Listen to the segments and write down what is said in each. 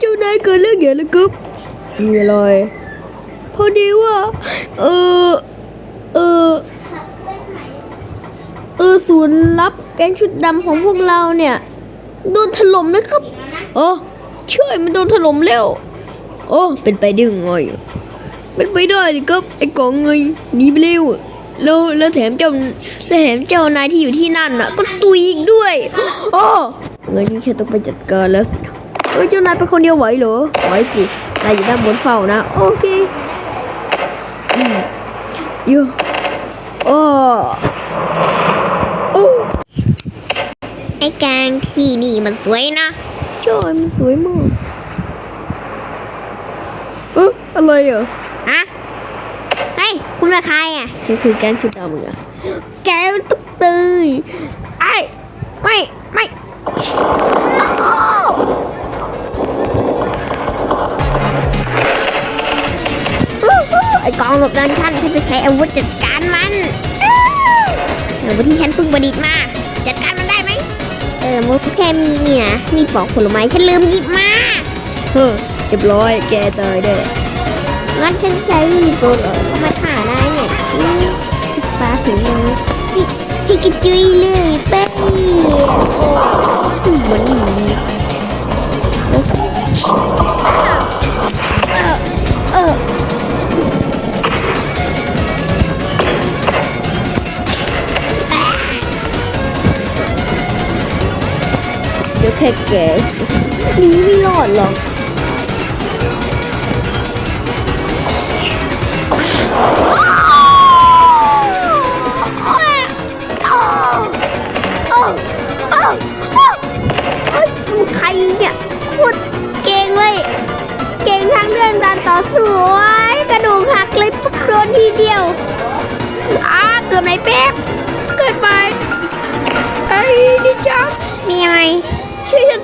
เจ้านายเกิดเรื่องใหญ่แล้วครับมีอะไรพอดีว่า เออเออเออศูนย์รับแก๊งชุดดำของพวกเราเนี่ย โดนถล่มนะครับโอ้เชื่อมันโดนถล่มแล้ว โอ้เป็นไปได้ยังไงเป็นไปได้สิครับไอ้กองเงยหนีไปเร็วแล้วแล้วแถมเจ้าแล้วแถมเจ้านายที่อยู่ที่นั่นน่ะ ก็ตุยอีกด้วยโอ้งั้นนี่ฉันต้องไปจัดการแล้ว ฮ้ยเจ้านายไปคนเดียวไหวเหรอไหวสินายอยู่ด้านบนเฝ้านะ โอเคอืมโยโอ้โอ้ไอ้กลางที่นี่มันสวยนะใช่มันสวยมากเอออะไรอะฮะเฮ้ยคุณเป็นใครอะก็คือแก๊งชุดดำมึงอะแกมันตุ๊กเตยไอ้ไม่ไม่ กองหลบดันฉันฉันจะใช้อาวุธจัดการมันอาวุธที่ฉันเพิ่งประดิษฐ์มา จัดการมันได้ไหมเออมุกแค่มีเนี่ยนะมีปอกผลไม้ฉันลืมหยิบมาเฮ้อเรียบร้อยแกตายได้งั้นฉันใช้มีโกนเอามาถ่าได้เนี่ยอืมปลาถึงมือพี่พี่กระจุยเลยเป้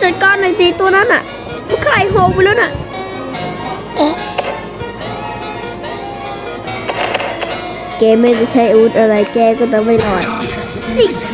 จัดการหน่อยสิตัวนั้นอะมันไข่โหงไปแล้วน่ะเอ๊ะแกไม่ได้ใช้อาวุธอะไรแกก็จะไม่รอดนี่นี่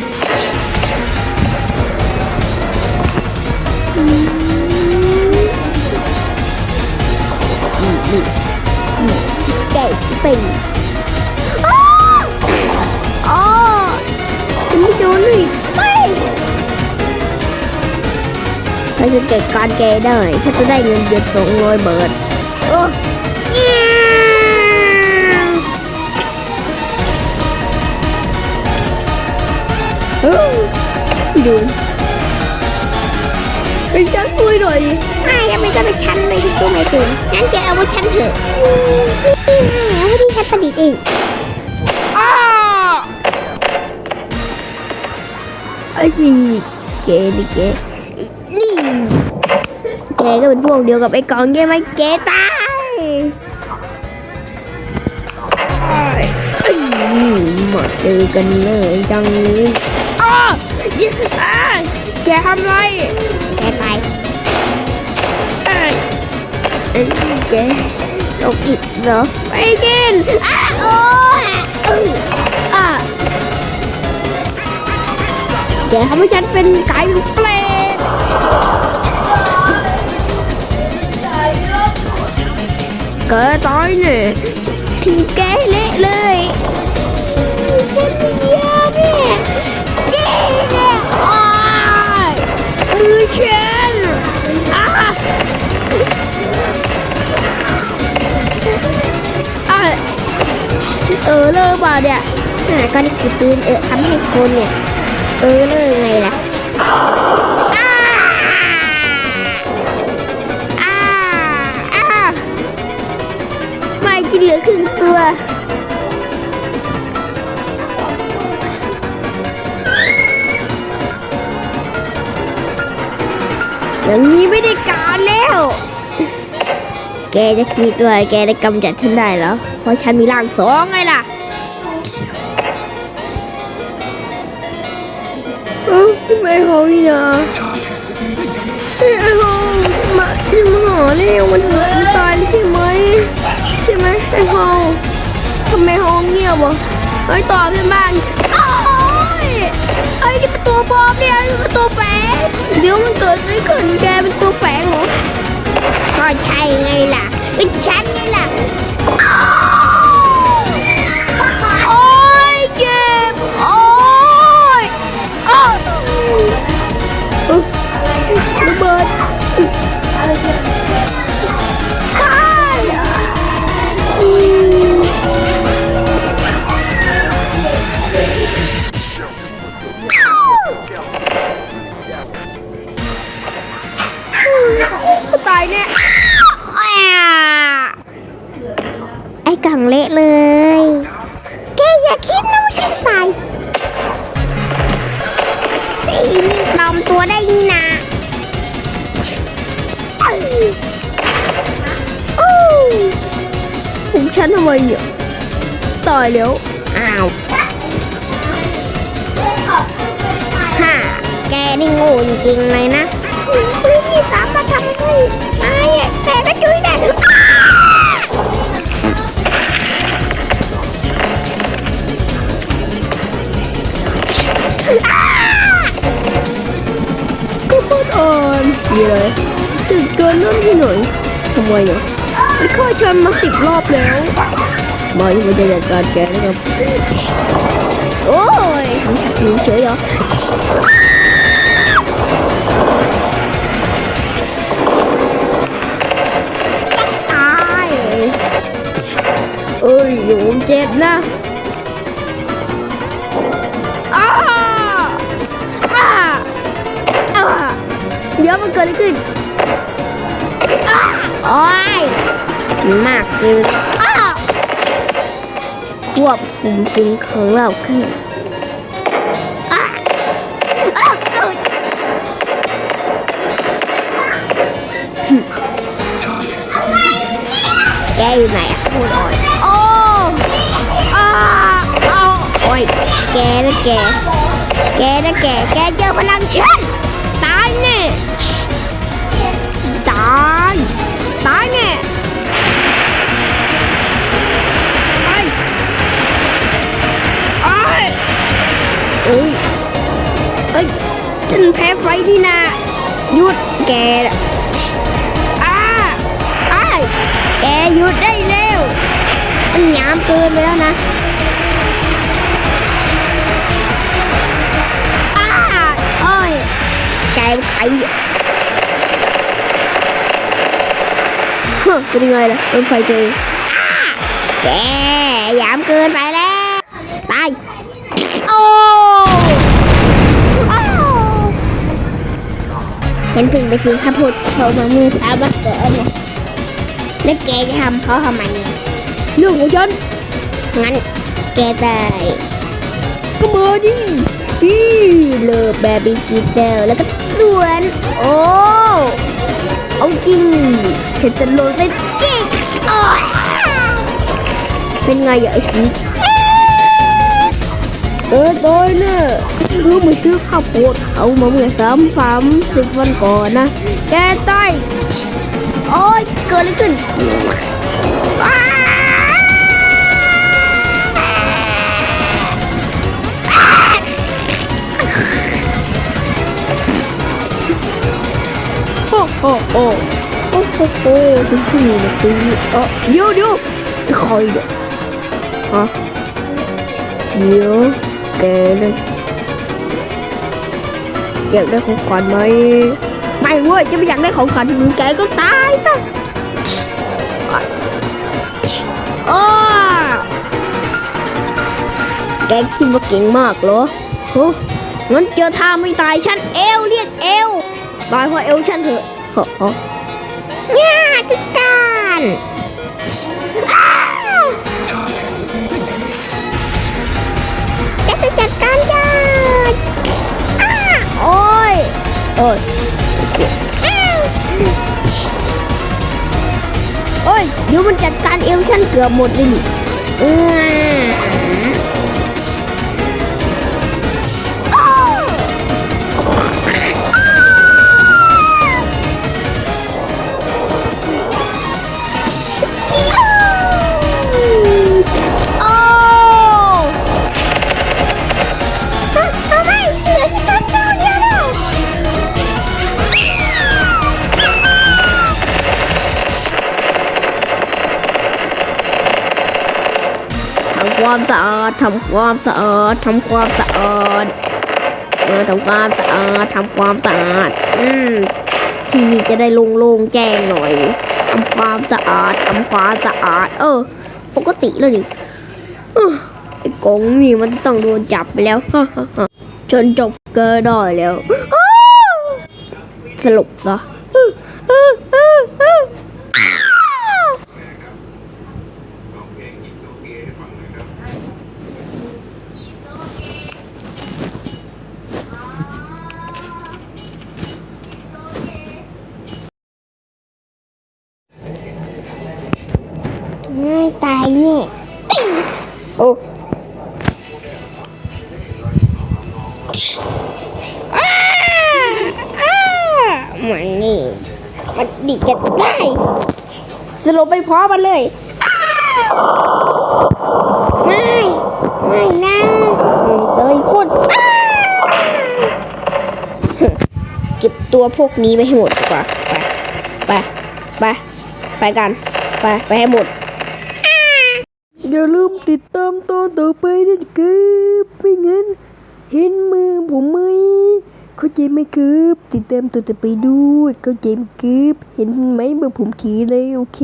ฉันจัดการแกได้ ฉันจะได้เงินเดือนสองร้อยบาทโอ้เฮ้ยดูไปจัดคุยหน่อยดิไม่ทำไมก็เป็นฉันเลยที่ตู้ไม่ถึงงั้นแกเอาวุธฉันเถอะเอาวุธที่ฉันประดิษฐ์เองอ้าไอ้นี่แกนี่แกนี่ แกก็เป็นพวกเดียวกับไอ้กองใช่ไหมแกตายมาเจอกันเลยจังเลยอ้ายิ่งอ้าแกทำไร แกไปไอ้ไอ้นี่แกตกอิดเหรอไปกินอ้าโอ้อะแกทำให้ฉันเป็นไก่เปรต เกิดตายเนี่ยทีแกเละเลยฉันเดียวเนี่เย้เนี่ยอ้ายมือฉันอะอะเออเลิกบ่าเนี่ยอ่าก็นี่คือปืนเออทำให้คนเนี่ย เออเลยไงล่ะ ไม่กินเหลือครึ่งตัว อย่างนี้ไม่ได้การแล้ว แกจะคิดว่าแกได้กำจัดฉันได้เหรอ เพราะฉันมีร่างสองไงล่ะเออไม่เขานี่นะไอ้ไอ้ฮองมาที่มาหาเร็วมันมันตายแล้วใช่ไหม ใช่ไหมไอ้ฮองทำไมฮองเงียบวะไอ้ต่อเพื่อนบ้านไอ้ยเฮ้พ่ประตูปลอมเนี่ยนี่ประตูแฝงเดี๋ยวมันเกิดอะไรขึ้นแกเป็นตัวแฝงเหรอก็ใช่ไงล่ะก็ฉันไง ฉันทำไมเนี่ยตายแล้วอ้าวฮ่าแกนี่โง่จริงๆเลยนะไม่มีสามมาทำให้นายอะแกก็ช่วยได้อ้าก็พูดอ่อนมีอะไรตึกเกินนั่นที่หน่อยทำไมเนี่ย มันฆ่าฉันมาสิบรอบแล้วมาที่มันจะจัดการแกนะครับ โอ้ยทำฉันอยู่เฉยเหรอตายเอ้ยอยู่ผมเจ็บนะอ้าอ้าอ้าเดี๋ยวมันเกิดอะไรขึ้นโอ้ยมากเกินอ้าควบคุมสิ่งของเราขึ้นแกอยู่ไหนอะพูดอ่อนโอ้อาเอาโอ้ยแกนะแก แกนะแก แกเจอพลังฉัน แกอ้าไอ้าแกหยุดได้เร็ว มันหยามเกินไปแล้วนะอ้าโอ้ยแกเป็นใครเนี่ยฮะเป็นไงล่ะโดนไฟเจอแกหยามเกินไป ฉันเพิ่งไปซื้อข้าวโพดโชว์มามือเท้าบักเกิดเนี่ยแล้วแกจะทำเขาทำไมเนี่ยเรื่องของฉันงั้นแกตายก็มาดิอีเลิกแบบบีกีเดลแล้วก็สวน โอ้เอาจริงฉันจะโดนไปจิกโอ้ยเป็นไงอะไอ้สี เออตอยเน่ะรู้มาซื้อข้าวโพดเอามาเมื่อสามสามสิบวันก่อนนะ แกต้อยโอ้ยเกิดอะไรขึ้นอ้าโอ้โอ้โอ้โอ้โอ้โอ้ถึงที่นะตีเออเดี๋ยวเดี๋ยวใครเนี่ยฮะเดี๋ยว แกเลยอยากได้ของขวัญไหมไม่เว้ยจะไม่อยากได้ของขวัญมึงแกก็ตายซะอ้แกคิดว่าเก่งมากเหรอโอ้งั้นเจอท่าไม่ตายฉันเอวเรียกเอวตายเพราะเอวฉันเถอะฮะฮะง่าจัดการ อ้ยโอ้ยเดี๋ยวมันจัดการเอวฉันเกือบหมดเลยนี่เออ ความสะอาดทำความสะอาดทำความสะอาดเออทำความสะอาดทำความสะอาดอืมที่นี่จะได้โล่งๆแจ้งหน่อยทำความสะอาดทำความสะอาด เออ ปกติแล้วนี่เอ้อไอ้กงนี่มันต้องโดนจับไปแล้วจนจบเกิดได้แล้วอ้าวสรุปซะ ไม่ตาย เนี่ย โอ้มันนี่ มันดิจะได้สลบไปพร้อมมันเลย ไม่ ไม่นะเตยคนเก็บตัวพวกนี้ไปให้หมดดีกว่า ไป ไป ไป ไปกัน ไป ไปให้หมด ตอนต่อไปนะครับไม่งั้น เห็นมือผมไหมเข้าใจไหมครับติดตามตัวต่อไปด้วยเข้าใจไหมครับเห็นไหมเมื่อผมขี่เลยโอเค